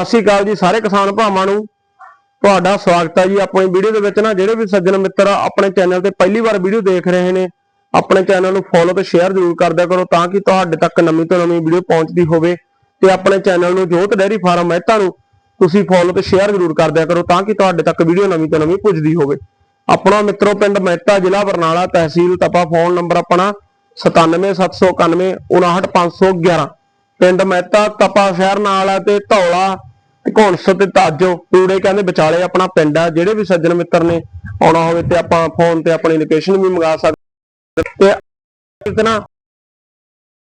ਸਤਿ ਸ਼੍ਰੀ ਅਕਾਲ ਜੀ ਸਾਰੇ ਕਿਸਾਨ ਭਰਾਵਾਂ ਨੂੰ। ਤੁਹਾਡਾ ਸਵਾਗਤ ਹੈ ਜੀ ਆਪਣੀ ਵੀਡੀਓ ਦੇ ਵਿੱਚ ਨਾ, ਜਿਹੜੇ ਵੀ ਸੱਜਣ ਮਿੱਤਰ ਆਪਣੇ ਚੈਨਲ ਤੇ ਪਹਿਲੀ ਵਾਰ ਵੀਡੀਓ ਦੇਖ ਰਹੇ ਨੇ, ਆਪਣੇ ਚੈਨਲ ਨੂੰ ਫੋਲੋ ਤੇ ਸ਼ੇਅਰ ਜ਼ਰੂਰ ਕਰਦਿਆ ਕਰੋ ਤਾਂ ਕਿ ਤੁਹਾਡੇ ਤੱਕ ਨਵੀਂ ਤੋਂ ਨਵੀਂ ਵੀਡੀਓ ਪਹੁੰਚਦੀ ਹੋਵੇ ਤੇ ਆਪਣੇ ਚੈਨਲ ਨੂੰ ਜੋਤ ਡੈਰੀ ਫਾਰਮ ਮਹਿਤਾ ਨੂੰ ਤੁਸੀਂ ਫੋਲੋ ਤੇ ਸ਼ੇਅਰ ਜ਼ਰੂਰ ਕਰਦਿਆ ਕਰੋ ਤਾਂ ਕਿ ਤੁਹਾਡੇ ਤੱਕ ਵੀਡੀਓ ਨਵੀਂ ਤੋਂ ਨਵੀਂ ਪੁੱਜਦੀ ਹੋਵੇ। ਆਪਣਾ ਮਿੱਤਰੋ ਪਿੰਡ ਮਹਿਤਾ, ਜ਼ਿਲ੍ਹਾ ਬਰਨਾਲਾ, ਤਹਿਸੀਲ ਤਪਾ ਫੋਨ ਨੰਬਰ ਆਪਣਾ 97791 59511 ਪਿੰਡ ਮਹਿਤਾ, ਤਪਾ ਸ਼ਹਿਰ ਨਾਲ ਹੈ ਤੇ ਧੌਲਾ ਤੇ ਘੋਣਸ ਤੇ ਤਾਜੋ ਪੂੜੇ ਕਹਿੰਦੇ ਵਿਚਾਲੇ ਆਪਣਾ ਪਿੰਡ ਆ ਜਿਹੜੇ ਵੀ ਸੱਜਣ ਮਿੱਤਰ ਨੇ ਆਉਣਾ ਹੋਵੇ ਤੇ ਆਪਾਂ ਫੋਨ ਤੇ ਆਪਣੀ ਲੋਕੇਸ਼ਨ ਵੀ ਮੰਗਾ ਸਕਦੇ ਤੇ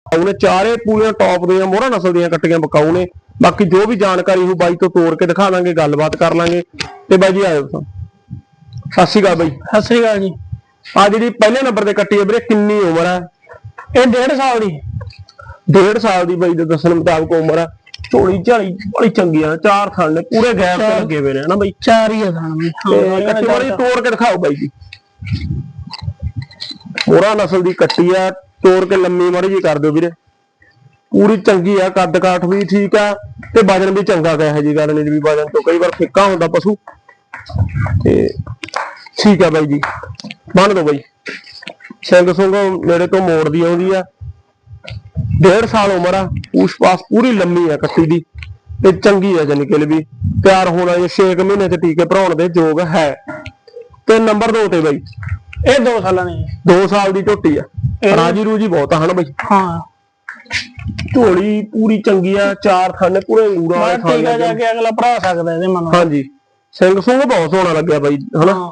ਉਹਨੇ ਚਾਰੇ ਪੂਰੀਆਂ ਟੌਪ ਦੀਆਂ ਮੋਹਰਾ ਨਸਲ ਦੀਆਂ ਕੱਟੀਆਂ ਬਕਾਊ ਨੇ। ਬਾਕੀ ਜੋ ਵੀ ਜਾਣਕਾਰੀ ਹੋ ਬਾਈ ਤੋਂ ਤੋੜ ਕੇ ਦਿਖਾ ਦਾਂਗੇ ਗੱਲਬਾਤ ਕਰ ਲਾਂਗੇ। ਤੇ ਬਾਈ ਜੀ ਆਇਓ ਤੁਸੀਂ ਸਤਿ ਸ਼੍ਰੀ ਅਕਾਲ ਬਾਈ। ਸਤਿ ਸ੍ਰੀ ਅਕਾਲ ਜੀ। ਆ ਜਿਹੜੀ ਪਹਿਲੇ ਨੰਬਰ ਤੇ ਕੱਟੀ ਹੈ ਵੀਰੇ ਕਿੰਨੀ ਉਮਰ ਹੈ ਇਹ ਡੇਢ ਸਾਲ ਦੀ। ਡੇਢ ਸਾਲ ਦੀ ਬਾਈ ਦੇ ਦੱਸਣ ਮੁਤਾਬਕ ਉਮਰ ਹੈ ਝੋਲੀ ਝਾਲੀ ਬੜੀ ਚੰਗੀ ਆ ਚਾਰ ਥਣ ਨੇ ਪੂਰੇ ਗੈਪ ਤੇ। ਲੱਗੇ ਹੋਏ ਨੇ ਹਨਾ ਬਾਈ? ਚਾਰ ਹੀ ਆ ਥਾਣ ਤੇ ਕੱਟੀ ਵਾਲੀ ਤੋੜ ਕੇ ਦਿਖਾਓ ਬਾਈ ਜੀ। ਮੋਰਾ ਨਸਲ ਦੀ ਕੱਟੀ ਆ ਤੋੜ ਕੇ ਲੰਮੀ ਮਾੜੀ ਜੀ ਕਰ ਦਿਓ ਵੀਰੇ। ਪੂਰੀ ਚੰਗੀ ਆ ਕੱਦ ਕਾਠ ਵੀ ਠੀਕ ਆ ਤੇ ਵਜਨ ਵੀ ਚੰਗਾ ਗਾ ਇਹੋ ਜੀ ਗੱਲ ਨਹੀਂ ਵੀ ਵਜਨ ਤੋਂ ਕਈ ਵਾਰ ਫਿੱਕਾ ਹੁੰਦਾ ਪਸ਼ੂ। ਤੇ ਠੀਕ ਆ ਬਾਈ ਜੀ। ਬੰਨ ਦੋ ਬਾਈ। ਸਿੰਘ ਸੁੰਗ ਨੇੜੇ ਤੋਂ ਮੋੜਦੀ ਆਉਂਦੀ ਆ। ਡੇਢ ਸਾਲ ਉਮਰ ਆ ਪੂਛ ਪਾਸ ਪੂਰੀ ਲੰਮੀ ਆ ਕੱਟੀ ਦੀ ਤੇ ਚੰਗੀ ਆ ਜਾਨੀ ਕਿ ਵੀ ਤਿਆਰ ਹੋਣਾ ਜੇ 6 ਮਹੀਨੇ ਚ ਟੀਕੇ ਭਰਾਉਣ ਦੇ ਯੋਗ ਹੈ। ਤੇ ਨੰਬਰ 2 ਤੇ ਬਾਈ। ਇਹ 2 ਸਾਲਾਂ ਦੀ 2 ਸਾਲ ਦੀ ਝੋਟੀ ਆ। ਰਾਜੀ ਰੂਜੀ ਬਹੁਤ ਹਨ ਬਾਈ? ਹਾਂ। ਝੋਲੀ ਪੂਰੀ ਚੰਗੀ ਆ ਚਾਰ ਥਾਨੇ ਪੂਰੇ ਊੜਾ ਵਾਲੇ ਟੀਕਾ ਥਾਨੇ ਜਾ ਕੇ ਅਗਲਾ ਭਰਾ ਸਕਦਾ ਇਹਦੇ ਮਨ ਹਾਂਜੀ। ਸਿੰਘ ਸੁੰਗ ਬਹੁਤ ਸੋਹਣਾ ਲੱਗਿਆ ਬਾਈ ਹਨਾ?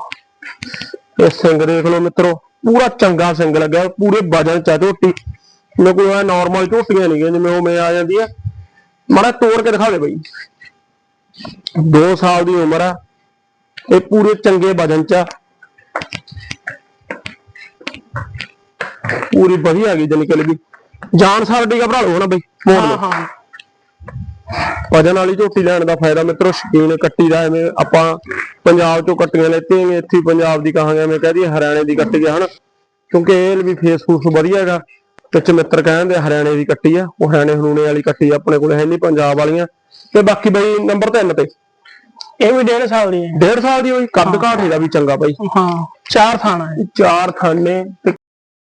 ਇਹ ਸਿੰਘ ਦੇਖ ਲਓ ਮਿੱਤਰੋ ਪੂਰਾ ਚੰਗਾ ਸਿੰਘ ਲੱਗਿਆ ਪੂਰੇ ਵਜਨ ਚ ਆ ਜਿਵੇਂ ਕੋਈ ਨਾਰਮਲ ਝੋਟੀਆਂ ਨਹੀਂ ਜਿਵੇਂ ਉਹ ਮੇ ਆ ਜਾਂਦੀ ਆ। ਮਾੜਾ ਤੋੜ ਕੇ ਦਿਖਾ ਦੇ ਬਾਈ। 2 ਸਾਲ ਦੀ ਉਮਰ ਆ ਇਹ ਪੂਰੇ ਚੰਗੇ ਵਜਨ ਚ ਆ। ਪੂਰੀ ਵਧੀਆ ਗਈ ਜਨ ਕਿ ਵੀ ਜਾਨ ਸਾਡੀ ਘਬਰਾ ਲਓ ਨਾ ਬਈ ਮੋੜ ਹਾਂ ਲਓ। ਹਾਂ ਵਜਨ ਵਾਲੀ ਝੋਟੀ ਲੈਣ ਦਾ ਫਾਇਦਾ ਮਿੱਤਰੋ ਸ਼ਕੀਨ ਕੱਟੀ ਦਾ ਐਵੇਂ ਆਪਾਂ ਪੰਜਾਬ ਚੋਂ ਕੱਟੀਆਂ ਲੈਤੇ ਨੇ ਇੱਥੇ ਹੀ ਪੰਜਾਬ ਦੀ ਕਹਾਂਗੇ ਐਵੇਂ ਕਹਦੀ ਹਰਿਆਣੇ ਦੀ ਕੱਟੀ ਆ ਹਨ। ਕਿਉਂਕਿ ਇਹ ਵੀ ਫੇਸ ਫੂਸ ਵਧੀਆ ਹੈਗਾ। ਵਿੱਚ ਮਿੱਤਰ ਕਹਿੰਦੇ ਹਰਿਆਣੇ ਦੀ ਕੱਟੀ ਆ ਉਹ ਹਰਿਆਣੇ ਹਨੂਣੇ ਵਾਲੀ ਕੱਟੀ ਆ, ਆਪਣੇ ਕੋਲ ਹੈ ਨਹੀਂ ਪੰਜਾਬ ਵਾਲੀਆਂ। ਤੇ ਬਾਕੀ ਬਈ ਨੰਬਰ 3 ਤੇ। ਇਹ ਵੀ ਡੇਢ ਸਾਲ ਦੀ ਹੈ। ਡੇਢ ਸਾਲ ਦੀ ਹੋਈ ਕੱਦ ਕਾਠ ਇਹਦਾ ਵੀ ਚੰਗਾ ਬਾਈ। ਹਾਂ ਚਾਰ ਥਾਣਾ ਹੈ। ਚਾਰ ਖਾਨੇ ਤੇ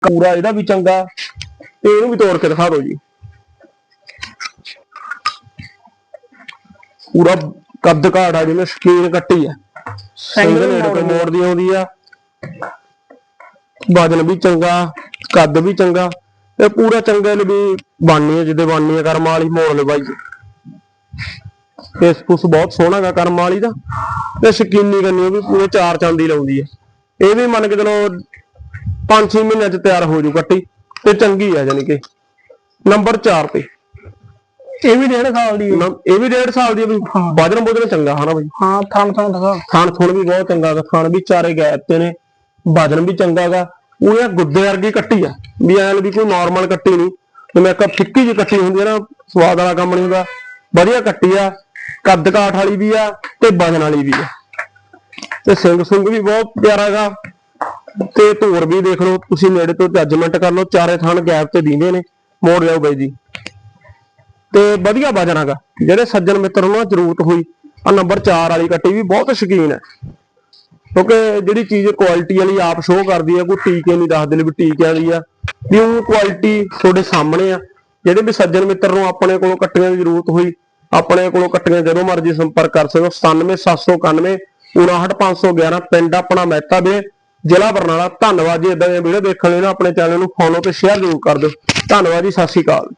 ਪੂਰਾ ਇਹਦਾ ਵੀ ਚੰਗਾ। ਤੇ ਇਹਨੂੰ ਵੀ ਤੋੜ ਕੇ ਦਿਖਾ ਦਿਓ ਜੀ। ਪੂਰਾ ਕੱਦ ਕਾਠ ਆ ਜਿਵੇਂ ਸ਼ਕੀਨ ਕੱਟੀ ਆ। ਤੋਂ ਮੋੜਦੀ ਆ। ਮੋੜਦੀ ਆਉਂਦੀ ਆ। ਵਜਨ ਵੀ ਚੰਗਾ ਕੱਦ ਵੀ ਚੰਗਾ। ਤੇ ਪੂਰਾ ਚੰਗੇ ਲਈ ਵੀ ਆ ਜਿਹਦੇ ਬਾਨੀ ਆ ਕਰਮ ਵਾਲੀ ਮੋੜ ਬਾਈ। ਫੇਸ ਫੁਸ ਬਹੁਤ ਸੋਹਣਾ ਗਾ ਕਰਮ ਵਾਲੀ ਦਾ ਤੇ ਸ਼ਕੀਨੀ ਕਰਨੀ ਉਹ ਵੀ ਪੂਰੇ ਚਾਰ ਚਾਂਦੀ ਲਾਉਂਦੀ ਆ। ਇਹ ਵੀ ਮੰਨ ਕੇ ਚਲੋ 5-6 ਮਹੀਨਿਆਂ ਚ ਤਿਆਰ ਹੋ ਜੂ ਕੱਟੀ ਤੇ ਚੰਗੀ ਆ ਜਾਨੀ ਕਿ। ਨੰਬਰ 4 ਤੇ। ਇਹ ਵੀ ਡੇਢ ਸਾਲ ਦੀ ਹੈ ਇਹ ਵੀ 1.5 ਸਾਲ ਦੀ ਹਾਂ। ਵਜਨ ਬੁਜਨ ਚੰਗਾ ਹਨਾ ਬਈ? ਹਾਂ ਥਾਣ ਥਾਣ ਦਿਖਾ ਖਾਣ ਥੁਣ ਵੀ ਬਹੁਤ ਚੰਗਾ ਗਾ ਖਾਣ ਵੀ ਚਾਰੇ ਗੈਪ ਤੇ ਨੇ ਵਜਨ ਵੀ ਚੰਗਾ ਗਾ ਉਹ ਇਹ ਗੁੱਦੇ ਵਰਗੀ ਕੱਟੀ ਆ, ਵੀ ਐਨ ਵੀ ਕੋਈ ਨਾਰਮਲ ਕੱਟੀ ਨਹੀਂ। ਜਿਵੇਂ ਇੱਕ ਫਿੱਕੀ ਜਿਹੀ ਕੱਟੀ ਹੁੰਦੀ ਆ ਨਾ, ਸਵਾਦ ਵਾਲਾ ਕੰਮ ਨਹੀਂ ਹੁੰਦਾ। ਵਧੀਆ ਕੱਟੀ ਆ, ਕੱਦ ਕਾਠ ਵਾਲੀ ਵੀ ਆ ਤੇ ਵਜਨ ਵਾਲੀ ਵੀ ਆ। ਤੇ ਸਿੰਘ ਸੁੰਗ ਵੀ ਬਹੁਤ ਪਿਆਰਾ ਗਾ ਤੇ ਧੂਰ ਵੀ ਦੇਖ ਲਓ, ਤੁਸੀਂ ਨੇੜੇ ਤੋਂ ਜੱਜਮੈਂਟ ਕਰ ਲਓ, ਚਾਰੇ ਥਣ ਗੈਪ ਤੇ ਦਿੰਦੇ ਨੇ, ਮੋੜ ਲਿਓ ਬਾਈ ਜੀ। ਤੇ ਵਧੀਆ ਵਜਨ ਹੈਗਾ। ਜਿਹੜੇ ਸੱਜਣ ਮਿੱਤਰ ਨੂੰ ਨਾ ਜ਼ਰੂਰਤ ਹੋਈ ਆ ਨੰਬਰ 4 ਵਾਲੀ ਕੱਟੀ ਵੀ ਬਹੁਤ ਸ਼ਕੀਨ ਹੈ। ਕਿਉਂਕਿ ਜਿਹੜੀ ਚੀਜ਼ ਕੁਆਲਿਟੀ ਵਾਲੀ ਆਪ ਸ਼ੋਅ ਕਰਦੀ ਹੈ ਕੋਈ ਟੀਕੇ ਨਹੀਂ ਦੱਸਦੇ ਨੇ ਵੀ ਟੀਕਿਆਂ ਦੀ ਆ। ਵੀ ਉਹ ਕੁਆਲਿਟੀ ਤੁਹਾਡੇ ਸਾਹਮਣੇ ਆ। ਜਿਹੜੇ ਵੀ ਸੱਜਣ ਮਿੱਤਰ ਨੂੰ ਆਪਣੇ ਕੋਲੋਂ ਕੱਟੀਆਂ ਦੀ ਜ਼ਰੂਰਤ ਹੋਈ, ਆਪਣੇ ਕੋਲੋਂ ਕੱਟੀਆਂ ਜਦੋਂ ਮਰਜ਼ੀ ਸੰਪਰਕ ਕਰ ਸਕੋ 97791 59511 ਪਿੰਡ ਆਪਣਾ ਮਹਿਤਾ ਦੇ ਜ਼ਿਲ੍ਹਾ ਬਰਨਾਲਾ। ਧੰਨਵਾਦ ਜੀ ਇਦਾਂ ਦੀਆਂ ਵੀਡੀਓ ਦੇਖਣ ਲਈ ਨਾ ਆਪਣੇ ਚੈਨਲ ਨੂੰ ਫੋਲੋ ਤੇ ਸ਼ੇਅਰ ਜ਼ਰੂਰ ਕਰ ਦਿਓ। ਧੰਨਵਾਦ ਜੀ, ਸਤਿ ਸ਼੍ਰੀ ਅਕਾਲ।